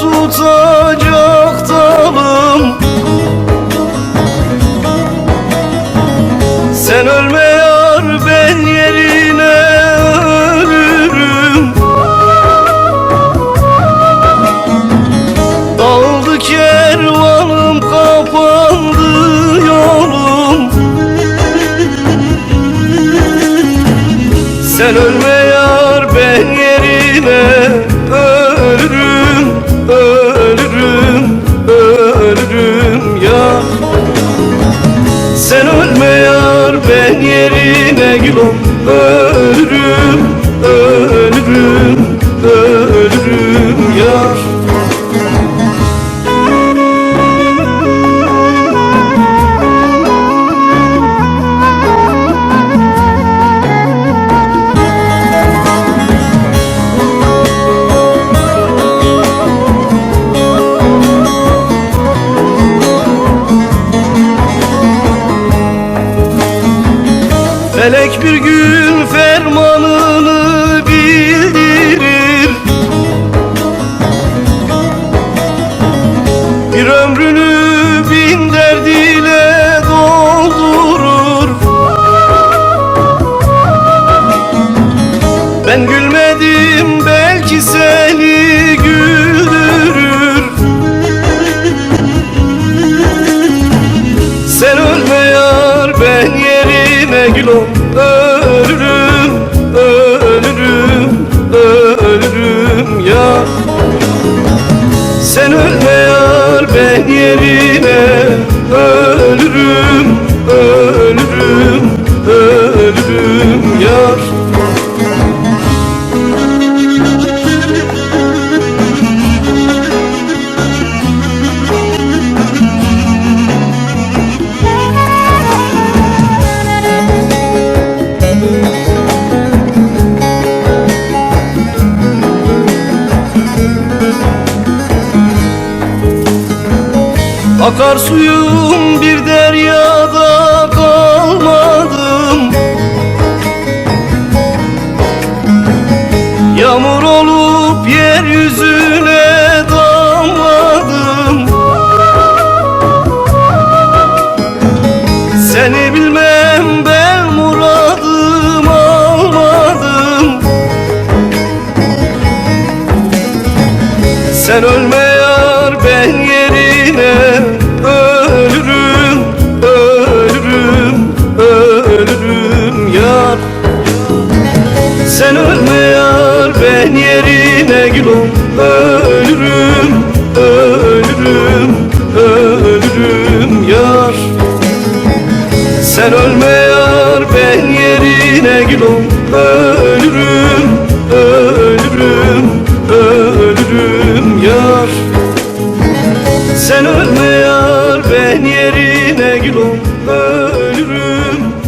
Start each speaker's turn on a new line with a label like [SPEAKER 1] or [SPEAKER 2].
[SPEAKER 1] tutacak dalım. Sen ölme yar ben yerine ölürüm. Dağıldı kervanım kapandı yolum. Sen ölme yar ben yerine yerine Ölürüm, ölürüm, Felek bir gün fermanını bildirir yerine Ölürüm, Akar suyum bir deryada kalmadım. Yağmur olup yeryüzüne damladım Seni bilmem ben muradım almadım. Sen ölme Sen ölme yar ben yerine gülüm. Ölürüm, ölürüm, ölürüm yar. Sen ölme yar ben yerine gülüm. Ölürüm, ölürüm, ölürüm yar. Sen ölme yar ben yerine gülüm. Ölürüm